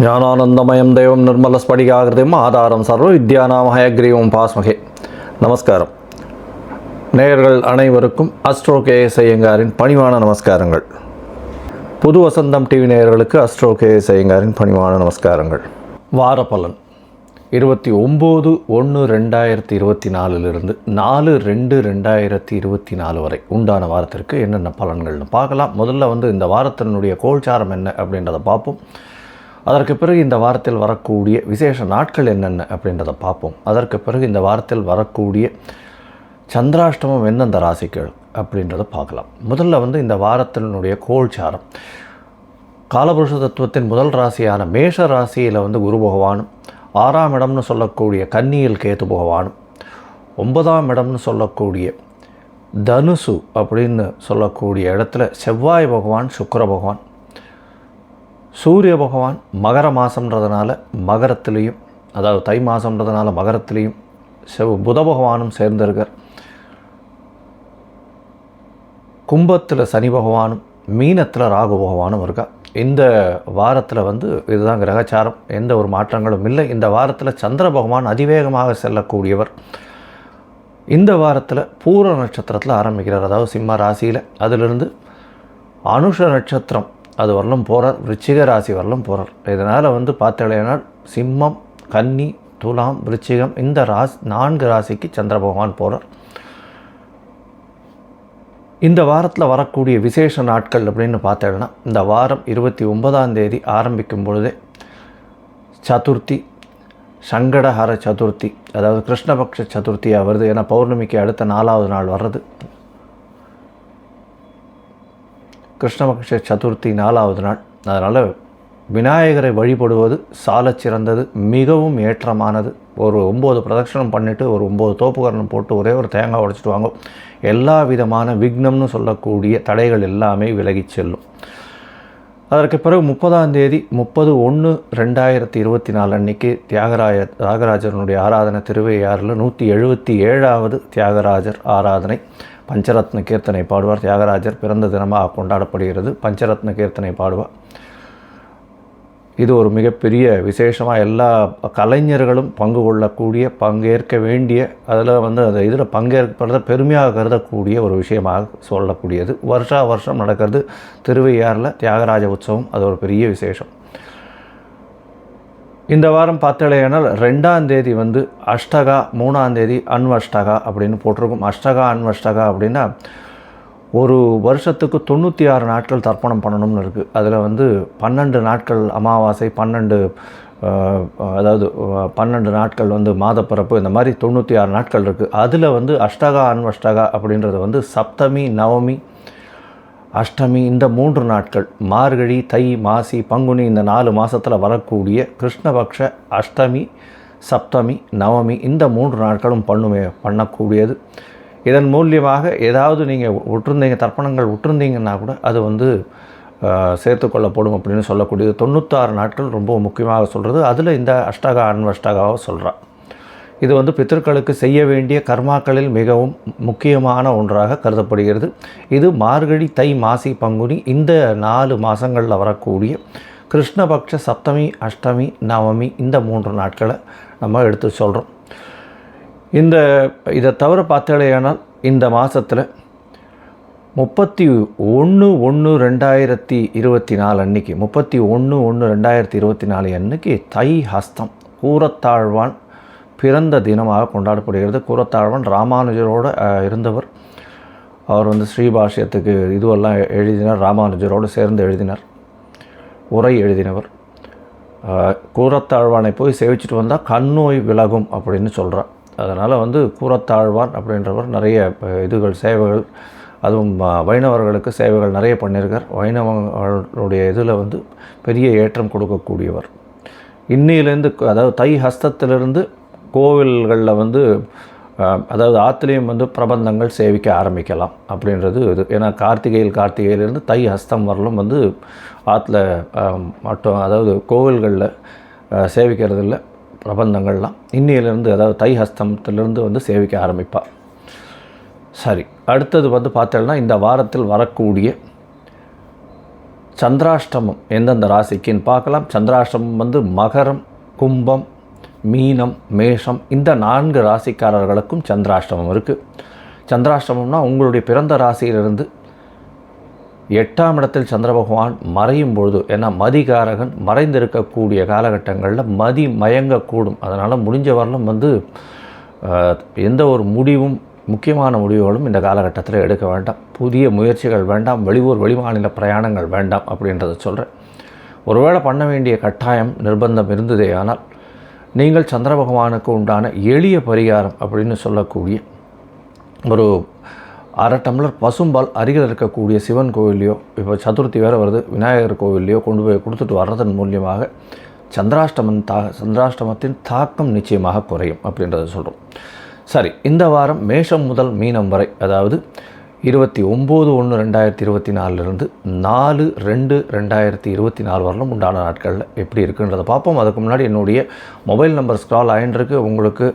ஞானானந்தமயம் தெய்வம் நிர்மல ஸ்படிகாகிருதியும் ஆதாரம் சர்வ வித்யாநாம ஹயக்ரீவம் பாஸ்மகே. நமஸ்காரம். நேயர்கள் அனைவருக்கும் அஸ்ட்ரோ கே ஐயங்காரின் பணிவான நமஸ்காரங்கள். புது வசந்தம் டிவி நேயர்களுக்கு அஸ்ட்ரோ கே ஐயங்காரின் பணிவான நமஸ்காரங்கள். வார பலன் இருபத்தி ஒம்பது ஒன்று ரெண்டாயிரத்தி இருபத்தி நாலுலேருந்து நாலு ரெண்டு ரெண்டாயிரத்தி இருபத்தி நாலு வரை உண்டான வாரத்திற்கு என்னென்ன பலன்கள்னு பார்க்கலாம். முதல்ல வந்து இந்த வாரத்தினுடைய கோல்சாரம் என்ன அப்படின்றத பார்ப்போம். அதற்கு பிறகு இந்த வாரத்தில் வரக்கூடிய விசேஷ நாட்கள் என்னென்ன அப்படின்றத பார்ப்போம். அதற்கு பிறகு இந்த வாரத்தில் வரக்கூடிய சந்திராஷ்டமம் எந்தெந்த ராசிகள் அப்படின்றத பார்க்கலாம். முதல்ல வந்து இந்த வாரத்தினுடைய கோல்சாரம். காலபுருஷ தத்துவத்தின் முதல் ராசியான மேஷ ராசியில் வந்து குரு பகவானும் ஆறாம் இடம்னு சொல்லக்கூடிய கன்னியில் கேத்து பகவானும் ஒன்பதாம் இடம்னு சொல்லக்கூடிய தனுசு அப்படின்னு சொல்லக்கூடிய இடத்துல செவ்வாய் பகவான் சுக்கர பகவான் சூரிய பகவான் மகர மாதம்ன்றதுனால மகரத்துலேயும் அதாவது தை மாதம்ன்றதுனால மகரத்துலேயும் செவ் புத பகவானும் சேர்ந்திருக்கார். கும்பத்தில் சனி பகவானும் மீனத்தில் ராகு பகவானும் இருக்கா. இந்த வாரத்தில் வந்து இதுதான் கிரகச்சாரம். எந்த ஒரு மாற்றங்களும் இல்லை. இந்த வாரத்தில் சந்திர பகவான் அதிவேகமாக செல்லக்கூடியவர். இந்த வாரத்தில் பூர நட்சத்திரத்தில் ஆரம்பிக்கிறார். அதாவது சிம்ம ராசியில். அதிலிருந்து அனுஷ நட்சத்திரம் அது வரலும் போகிறார் விருச்சிக ராசி வரலும் போகிறார் இதனால் வந்து பார்த்தீங்கன்னா சிம்மம் கன்னி துலாம் விருச்சிகம் இந்த ராசி நான்கு ராசிக்கு சந்திர பகவான் போகிறார் இந்த வாரத்தில் வரக்கூடிய விசேஷ நாட்கள் அப்படின்னு பார்த்தோம்னா இந்த வாரம் இருபத்தி ஒன்பதாம் தேதி ஆரம்பிக்கும் பொழுதே சதுர்த்தி சங்கடஹர சதுர்த்தி அதாவது கிருஷ்ணபக்ஷ சதுர்த்தியாக வருது. ஏன்னா பௌர்ணமிக்கு அடுத்த நாலாவது நாள் வர்றது. கிருஷ்ணபக்ஷ சதுர்த்தி நாலாவது நாள். அதனால் விநாயகரை வழிபடுவது சால சிறந்தது மிகவும் ஏற்றமானது. ஒரு ஒம்பது பிரதட்சணம் பண்ணிவிட்டு ஒரு ஒம்பது தோப்புக்கரணம் போட்டு ஒரே ஒரு தேங்காய் உடைச்சிட்டு வாங்கும் எல்லா விதமான விக்னம்னு சொல்லக்கூடிய தடைகள் எல்லாமே விலகிச் செல்லும். அதற்கு பிறகு முப்பதாம் தேதி முப்பது ஒன்று ரெண்டாயிரத்தி இருபத்தி நாலு அன்னைக்கு தியாகராய தியாகராஜனுடைய ஆராதனை திருவையாறில் நூற்றி எழுபத்தி ஏழாவது தியாகராஜர் ஆராதனை. பஞ்சரத்ன கீர்த்தனை பாடுவார். தியாகராஜர் பிறந்த தினமாக கொண்டாடப்படுகிறது. பஞ்சரத்ன கீர்த்தனை பாடுவார். இது ஒரு மிகப்பெரிய விசேஷமாக எல்லா கலைஞர்களும் பங்கு கொள்ளக்கூடிய பங்கேற்க வேண்டிய அதில் வந்து அந்த இதில் பங்கேற்பதை பெருமையாக கருதக்கூடிய ஒரு விஷயமாக சொல்லக்கூடியது. வருஷா வருஷம் நடக்கிறது திருவையாறில் தியாகராஜ உற்சவம். அது ஒரு பெரிய விசேஷம். இந்த வாரம் பார்த்தலையானால் ரெண்டாம் தேதி வந்து அஷ்டகா மூணாம் தேதி அன்வஷ்டகா அப்படின்னு போட்டிருக்கும். அஷ்டகா அன்வஷ்டகா அப்படின்னா ஒரு வருஷத்துக்கு தொண்ணூற்றி ஆறு நாட்கள் தர்ப்பணம் பண்ணணும்னு இருக்குது அதில் வந்து பன்னெண்டு நாட்கள் அமாவாசை பன்னெண்டு அதாவது பன்னெண்டு நாட்கள் வந்து மாதப்பிறப்பு இந்த மாதிரி தொண்ணூற்றி ஆறு நாட்கள் இருக்குது அதில் வந்து அஷ்டகா அன்வஷ்டகா அப்படின்றது வந்து சப்தமி நவமி அஷ்டமி இந்த மூன்று நாட்கள் மார்கழி தை மாசி பங்குனி இந்த நாலு மாதத்தில் வரக்கூடிய கிருஷ்ணபக்ஷ அஷ்டமி சப்தமி நவமி இந்த மூன்று நாட்களும் பண்ணுமே பண்ணக்கூடியது. இதன் மூலியமாக ஏதாவது நீங்கள் விட்டுருந்தீங்க தர்ப்பணங்கள் விட்டுருந்தீங்கன்னா கூட அது வந்து சேர்த்துக்கொள்ளப்படும் அப்படின்னு சொல்லக்கூடியது. தொண்ணூத்தாறு நாட்கள் ரொம்ப முக்கியமாக சொல்கிறது அதில் இந்த அஷ்டகா அன்வஷ்டகாவை சொல்கிறான் இது வந்து பித்தர்களுக்கு செய்ய வேண்டிய கர்மாக்களில் மிகவும் முக்கியமான ஒன்றாக கருதப்படுகிறது. இது மார்கழி தை மாசி பங்குனி இந்த நாலு மாதங்களில் வரக்கூடிய கிருஷ்ணபக்ஷ சப்தமி அஷ்டமி நவமி இந்த மூன்று நாட்களை நம்ம எடுத்து சொல்கிறோம் இந்த இதை தவிர பார்த்தாலேயானால் இந்த மாதத்தில் முப்பத்தி ஒன்று ஒன்று ரெண்டாயிரத்தி இருபத்தி நாலு அன்னைக்கு முப்பத்தி ஒன்று ஒன்று ரெண்டாயிரத்தி இருபத்தி நாலு அன்னைக்கு தை ஹஸ்தம் கூரத்தாழ்வான் பிறந்த தினமாக கொண்டாடப்படுகிறது. கூரத்தாழ்வான் ராமானுஜரோடு இருந்தவர். அவர் வந்து ஸ்ரீபாஷ்யத்துக்கு இதுவெல்லாம் எழுதினார். ராமானுஜரோடு சேர்ந்து எழுதினார். உரை எழுதினவர். கூரத்தாழ்வானை போய் சேவிச்சிட்டு வந்தால் கண்ணோய் விலகும் அப்படின்னு சொல்கிறார் அதனால் வந்து கூரத்தாழ்வான் அப்படின்றவர் நிறைய இதுகள் சேவைகள் அதுவும் வைணவர்களுக்கு சேவைகள் நிறைய பண்ணியிருக்கார். வைணவர்களுடைய இதில் வந்து பெரிய ஏற்றம் கொடுக்கக்கூடியவர். இன்னிலேருந்து அதாவது தை ஹஸ்தத்திலிருந்து கோவில்களில் வந்து அதாவது ஆற்றுலேயும் வந்து பிரபந்தங்கள் சேவிக்க ஆரம்பிக்கலாம் அப்படின்றது இது. ஏன்னா கார்த்திகையில் கார்த்திகையிலேருந்து தை ஹஸ்தம் வரலும் வந்து ஆற்றுல மட்டும் அதாவது கோவில்களில் சேவிக்கிறதில்ல பிரபந்தங்கள்லாம். இன்னியிலேருந்து அதாவது தை ஹஸ்தத்திலிருந்து வந்து சேவிக்க ஆரம்பிப்பாள் சரி அடுத்தது வந்து பார்த்தோம்னா இந்த வாரத்தில் வரக்கூடிய சந்திராஷ்டமம் எந்தெந்த ராசிக்குன்னு பார்க்கலாம். சந்திராஷ்டமம் வந்து மகரம் கும்பம் மீனம் மேஷம் இந்த நான்கு ராசிக்காரர்களுக்கும் சந்திராஷ்டமம் இருக்குது சந்திராஷ்டமம்னா உங்களுடைய பிறந்த ராசியிலிருந்து எட்டாம் இடத்தில் சந்திர பகவான் மறையும் பொழுது ஏன்னா மதிகாரகன் மறைந்திருக்கக்கூடிய காலகட்டங்களில் மதி மயங்கக்கூடும். அதனால் முடிஞ்ச வரலும் வந்து எந்த ஒரு முடிவும் முக்கியமான முடிவுகளும் இந்த காலகட்டத்தில் எடுக்க வேண்டாம். புதிய முயற்சிகள் வேண்டாம் வெளியூர் வெளிமாநில பிரயாணங்கள் வேண்டாம் அப்படின்றத சொல்கிறேன் ஒருவேளை பண்ண வேண்டிய கட்டாயம் நிர்பந்தம் இருந்ததே ஆனால் நீங்கள் சந்திர பகவானுக்கு உண்டான எளிய பரிகாரம் அப்படின்னு சொல்லக்கூடிய ஒரு அரை டம்ளர் பசும்பால் அருகில் இருக்கக்கூடிய சிவன் கோவில்லையோ இப்போ சதுர்த்தி வேறு வருது விநாயகர் கோவில்லையோ கொண்டு போய் கொடுத்துட்டு வர்றதன் மூலியமாக சந்திராஷ்டமன் தா சந்திராஷ்டமத்தின் தாக்கம் நிச்சயமாக குறையும் அப்படின்றத சொல்கிறோம் சரி இந்த வாரம் மேஷம் முதல் மீனம் வரை அதாவது இருபத்தி ஒம்பது ஒன்று ரெண்டாயிரத்தி இருபத்தி நாலுலேருந்து நாலு ரெண்டு ரெண்டாயிரத்தி இருபத்தி நாலு வரலும் உண்டான நாட்களில் எப்படி இருக்குன்றதை பார்ப்போம். அதுக்கு முன்னாடி என்னுடைய மொபைல் நம்பர் ஸ்க்ரால் ஆயின்றிருக்கு. உங்களுக்கு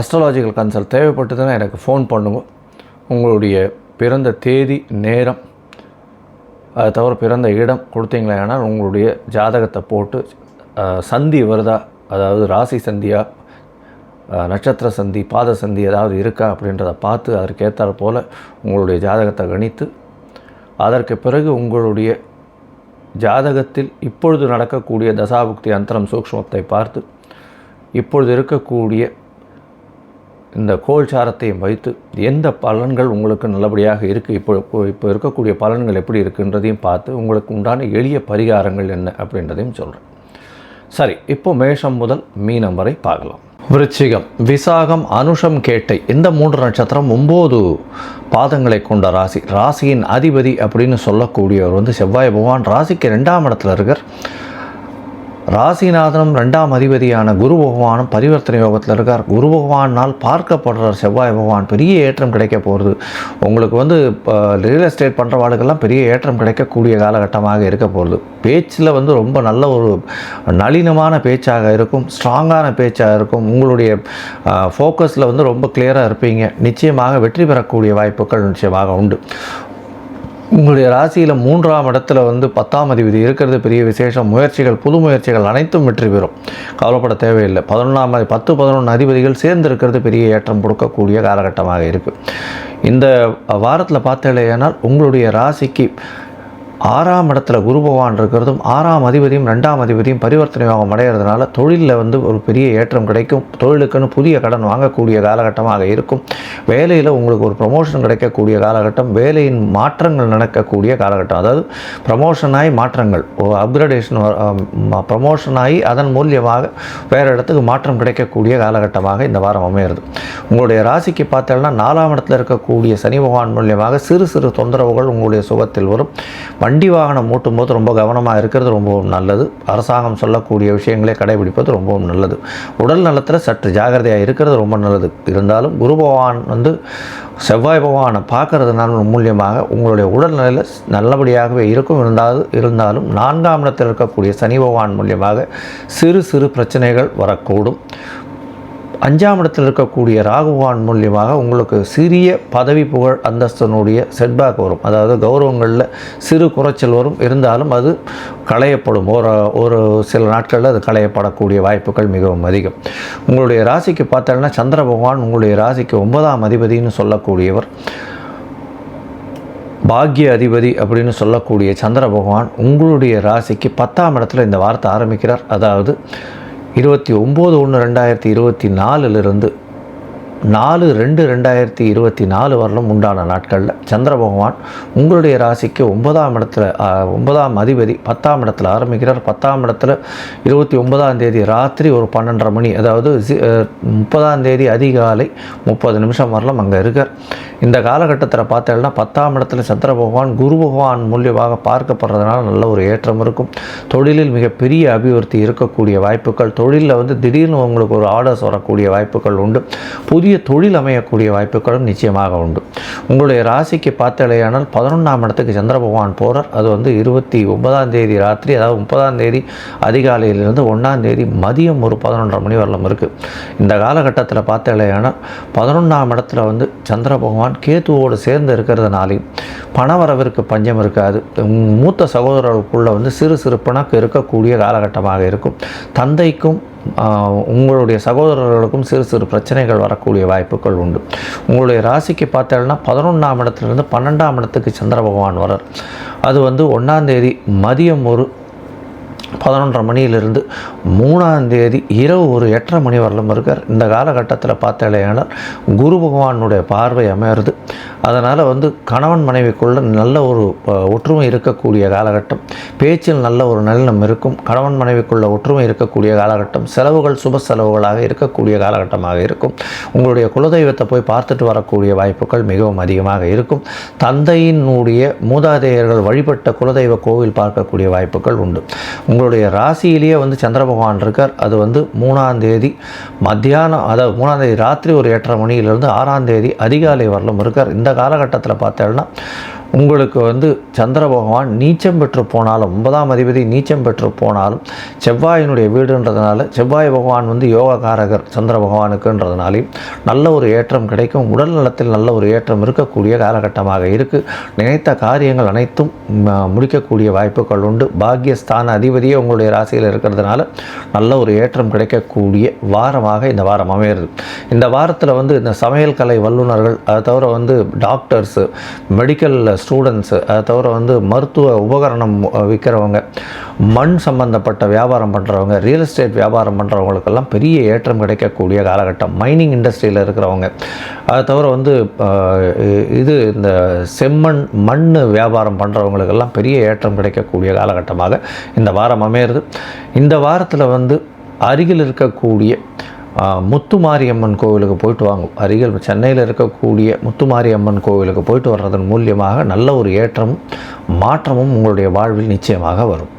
அஸ்ட்ராலாஜிக்கல் கன்சல்ட் தேவைப்பட்டதுன்னா எனக்கு ஃபோன் பண்ணுங்க. உங்களுடைய பிறந்த தேதி நேரம் அதை தவிர பிறந்த இடம் கொடுத்தீங்களேனால் உங்களுடைய ஜாதகத்தை போட்டு சந்தி வருதா? அதாவது ராசி சந்தியா நட்சத்திர சந்தி பாத சந்தி ஏதாவது இருக்கா அப்படின்றத பார்த்து அதற்கேற்றாற் போல் உங்களுடைய ஜாதகத்தை கணித்து அதற்கு பிறகு உங்களுடைய ஜாதகத்தில் இப்பொழுது நடக்கக்கூடிய தசாபுக்தி அந்தரம் சூக்ஷ்மத்தை பார்த்து இப்பொழுது இருக்கக்கூடிய இந்த கோல்சாரத்தையும் வைத்து எந்த பலன்கள் உங்களுக்கு நல்லபடியாக இருக்குது இப்போ இப்போ இப்போ இருக்கக்கூடிய பலன்கள் எப்படி இருக்குன்றதையும் பார்த்து உங்களுக்கு உண்டான எளிய பரிகாரங்கள் என்ன அப்படின்றதையும் சொல்கிறேன் சரி இப்போ மேஷம் முதல் மீனம் வரை பார்க்கலாம். விருச்சிகம் விசாகம் அனுஷம் கேட்டை இந்த மூன்று நட்சத்திரம் ஒம்பது பாதங்களை கொண்ட ராசி. ராசியின் அதிபதி அப்படின்னு சொல்லக்கூடியவர் வந்து செவ்வாய் பகவான். ராசிக்கு ரெண்டாம் இடத்துல இருக்கார். ராசிநாதனும் ரெண்டாம் அதிபதியான குரு பகவானும் பரிவர்த்தனை யோகத்தில் இருக்கார். குரு பகவானால் பார்க்கப்படுறார். செவ்வாய் பகவான் பெரிய ஏற்றம் கிடைக்க போகிறது உங்களுக்கு வந்து இப்போ ரியல் எஸ்டேட் பண்ணுறவாளுக்கெல்லாம் பெரிய ஏற்றம் கிடைக்கக்கூடிய காலகட்டமாக இருக்க போகிறது பேச்சில் வந்து ரொம்ப நல்ல ஒரு நளினமான பேச்சாக இருக்கும். ஸ்ட்ராங்கான பேச்சாக இருக்கும். உங்களுடைய ஃபோக்கஸில் வந்து ரொம்ப கிளியராக இருப்பீங்க. நிச்சயமாக வெற்றி பெறக்கூடிய வாய்ப்புகள் நிச்சயமாக உண்டு. உங்களுடைய ராசியில் மூன்றாம் இடத்துல வந்து பத்தாம் அதிபதி இருக்கிறது பெரிய விசேஷம். முயற்சிகள் புது முயற்சிகள் அனைத்தும் வெற்றி பெறும். கவலைப்பட தேவையில்லை. பதினொன்றாம் பத்து பதினொன்று அதிபதிகள் சேர்ந்து இருக்கிறது பெரிய ஏற்றம் கொடுக்கக்கூடிய காலகட்டமாக இருக்குது இந்த வாரத்தில் பார்த்தேனால் உங்களுடைய ராசிக்கு ஆறாம் இடத்துல குரு பகவான் இருக்கிறதும் ஆறாம் அதிபதியும் ரெண்டாம் அதிபதியும் பரிவர்த்தனை யோகம் அடைகிறதுனால தொழிலில் வந்து ஒரு பெரிய ஏற்றம் கிடைக்கும். தொழிலுக்குன்னு புதிய கடன் வாங்கக்கூடிய காலகட்டமாக இருக்கும். வேலையில் உங்களுக்கு ஒரு ப்ரமோஷன் கிடைக்கக்கூடிய காலகட்டம் வேலையின் மாற்றங்கள் நடக்கக்கூடிய காலகட்டம். அதாவது ப்ரமோஷனாகி மாற்றங்கள். அப்கிரடேஷன் ப்ரமோஷன் ஆகி அதன் மூலியமாக வேறு இடத்துக்கு மாற்றம் கிடைக்கக்கூடிய காலகட்டமாக இந்த வாரம் அமையிறது. உங்களுடைய ராசிக்கு பார்த்தோம்னா நாலாம் இடத்துல இருக்கக்கூடிய சனி பகவான் மூலியமாக சிறு சிறு தொந்தரவுகள் உங்களுடைய சுகத்தில் வரும். வண்டி வாகனம் ஓட்டும் போது ரொம்ப கவனமாக இருக்கிறது ரொம்பவும் நல்லது. அரசாங்கம் சொல்லக்கூடிய விஷயங்களை கடைபிடிப்பது ரொம்பவும் நல்லது. உடல் நலத்தில் சற்று ஜாகிரதையாக இருக்கிறது ரொம்ப நல்லது. இருந்தாலும் குரு பகவான் வந்து செவ்வாய் பகவானை பார்க்கறதுனால மூலியமாக உங்களுடைய உடல்நிலையில் நல்லபடியாகவே இருக்கும். இருந்தால் இருந்தாலும் நான்காம் இடத்தில் இருக்கக்கூடிய சனி பகவான் மூலியமாக சிறு சிறு பிரச்சனைகள் வரக்கூடும். அஞ்சாம் இடத்தில் இருக்கக்கூடிய ராகுவான் மூலியமாக உங்களுக்கு சிறிய பதவி புகழ் அந்தஸ்தனுடைய செட்பேக் வரும். அதாவது கௌரவங்களில் சிறு குறைச்சல் வரும். இருந்தாலும் அது களையப்படும். ஒரு ஒரு சில நாட்களில் அது களையப்படக்கூடிய வாய்ப்புகள் மிகவும் அதிகம். உங்களுடைய ராசிக்கு பார்த்தோன்னா சந்திர பகவான் உங்களுடைய ராசிக்கு ஒன்பதாம் அதிபதினு சொல்லக்கூடியவர். பாக்ய அதிபதி அப்படின்னு சொல்லக்கூடிய சந்திர பகவான் உங்களுடைய ராசிக்கு பத்தாம் இடத்துல இந்த வார்த்தை ஆரம்பிக்கிறார். அதாவது இருபத்தி ஒம்பது ஒன்று ரெண்டாயிரத்தி இருபத்தி நாலுலேருந்து நாலு ரெண்டு ரெண்டாயிரத்தி இருபத்தி நாலு வரலும் உண்டான நாட்களில் சந்திர பகவான் உங்களுடைய ராசிக்கு ஒன்பதாம் இடத்துல ஒன்பதாம் அதிபதி பத்தாம் இடத்துல ஆரம்பிக்கிறார். பத்தாம் இடத்துல இருபத்தி ஒன்பதாம் தேதி ராத்திரி ஒரு பன்னெண்டரை மணி அதாவது முப்பதாம் தேதி அதிகாலை முப்பது நிமிஷம் வரலாம் அங்கே இருக்கார். இந்த காலகட்டத்தில் பார்த்தேன்னா பத்தாம் இடத்துல சந்திர பகவான் குரு பகவான் மூலியமாக பார்க்கப்படுறதுனால நல்ல ஒரு ஏற்றம் இருக்கும். தொழிலில் மிகப்பெரிய அபிவிருத்தி இருக்கக்கூடிய வாய்ப்புகள் தொழிலில் வந்து திடீர்னு உங்களுக்கு ஒரு ஆர்டர்ஸ் வரக்கூடிய வாய்ப்புகள் உண்டு. புதிய புதிய தொழில் அமையக்கூடிய வாய்ப்புகளும் நிச்சயமாக உண்டு. உங்களுடைய ராசிக்கு பார்த்தலையானால் பதினொன்றாம் இடத்துக்கு சந்திர பகவான் போகிறார் அது வந்து இருபத்தி ஒன்பதாம் தேதி ராத்திரி அதாவது முப்பதாம் தேதி அதிகாலையிலிருந்து ஒன்றாம் தேதி மதியம் ஒரு பதினொன்றரை மணி வரலாம் இருக்குது இந்த காலகட்டத்தில் பார்த்தலையானால் பதினொன்றாம் இடத்துல வந்து சந்திர பகவான் கேத்துவோடு சேர்ந்து இருக்கிறதுனாலையும் பணவரவிற்கு பஞ்சம் இருக்காது. மூத்த சகோதரர்களுக்குள்ளே வந்து சிறு சிறு பிணக்கு இருக்கக்கூடிய காலகட்டமாக இருக்கும். தந்தைக்கும் உங்களுடைய சகோதரர்களுக்கும் சிறு சிறு பிரச்சனைகள் வரக்கூடிய வாய்ப்புகள் உண்டு. உங்களுடைய ராசிக்கு பார்த்தோம்னா பதினொன்றாம் இடத்துலேருந்து பன்னெண்டாம் இடத்துக்கு சந்திர பகவான் வரார் அது வந்து ஒன்றாந்தேதி மதியம் ஒரு பதினொன்றரை மணியிலிருந்து மூணாந்தேதி இரவு ஒரு எட்டரை மணி வரலும் இருக்கார். இந்த காலகட்டத்தில் பார்த்தாலேயானால் குரு பகவானுடைய பார்வை அமையிறது. அதனால் வந்து கணவன் மனைவிக்குள்ள நல்ல ஒரு ஒற்றுமை இருக்கக்கூடிய காலகட்டம். பேச்சில் நல்ல ஒரு நல்லம் இருக்கும். கணவன் மனைவிக்குள்ள ஒற்றுமை இருக்கக்கூடிய காலகட்டம். செலவுகள் சுப செலவுகளாக இருக்கக்கூடிய காலகட்டமாக இருக்கும். உங்களுடைய குலதெய்வத்தை போய் பார்த்துட்டு வரக்கூடிய வாய்ப்புகள் மிகவும் அதிகமாக இருக்கும். தந்தையினுடைய மூதாதையர்கள் வழிபட்ட குலதெய்வ கோவில் பார்க்கக்கூடிய வாய்ப்புகள் உண்டு. உங்களுடைய ராசியிலேயே வந்து சந்திர பகவான் இருக்கார். அது வந்து மூணாம் தேதி மத்தியானம் அதாவது மூணாம் தேதி ராத்திரி ஒரு எட்டரை மணியிலிருந்து ஆறாம் தேதி அதிகாலை வரலும் இருக்கார். இந்த காலகட்டத்தில் பார்த்தோம்னா உங்களுக்கு வந்து சந்திர பகவான் நீச்சம் பெற்று போனாலும் ஒன்பதாம் அதிபதி நீச்சம் பெற்று போனாலும் செவ்வாயினுடைய வீடுன்றதுனால செவ்வாய் பகவான் வந்து யோககாரகர் சந்திர பகவானுக்குன்றதுனாலையும் நல்ல ஒரு ஏற்றம் கிடைக்கும். உடல் நலத்தில் நல்ல ஒரு ஏற்றம் இருக்கக்கூடிய காலகட்டமாக இருக்குது நினைத்த காரியங்கள் அனைத்தும் முடிக்கக்கூடிய வாய்ப்புகள் உண்டு. பாக்யஸ்தான அதிபதியே உங்களுடைய ராசியில் இருக்கிறதுனால நல்ல ஒரு ஏற்றம் கிடைக்கக்கூடிய வாரமாக இந்த வாரம் அமையிறது. இந்த வாரத்தில் வந்து இந்த சமையல் கலை வல்லுநர்கள் அதை தவிர வந்து டாக்டர்ஸு மெடிக்கல் ஸ்டூடெண்ட்ஸு அதை தவிர வந்து மருத்துவ உபகரணம் விற்கிறவங்க மண் சம்பந்தப்பட்ட வியாபாரம் பண்ணுறவங்க ரியல் எஸ்டேட் வியாபாரம் பண்ணுறவங்களுக்கெல்லாம் பெரிய ஏற்றம் கிடைக்கக்கூடிய காலகட்டம். மைனிங் இண்டஸ்ட்ரியில் இருக்கிறவங்க. அதை தவிர வந்து இது இந்த செம்மண் மண் வியாபாரம் பண்ணுறவங்களுக்கெல்லாம் பெரிய ஏற்றம் கிடைக்கக்கூடிய காலகட்டமாக இந்த வாரம் அமையிறது. இந்த வாரத்தில் வந்து அருகில் இருக்கக்கூடிய முத்துமாரியம்மன் கோவிலுக்கு போயிட்டு வாங்க. அருகில் சென்னையில் இருக்கக்கூடிய முத்துமாரியம்மன் கோவிலுக்கு போயிட்டு வர்றதன் மூலியமாக நல்ல ஒரு ஏற்றமும் மாற்றமும் உங்களுடைய வாழ்வில் நிச்சயமாக வரும்.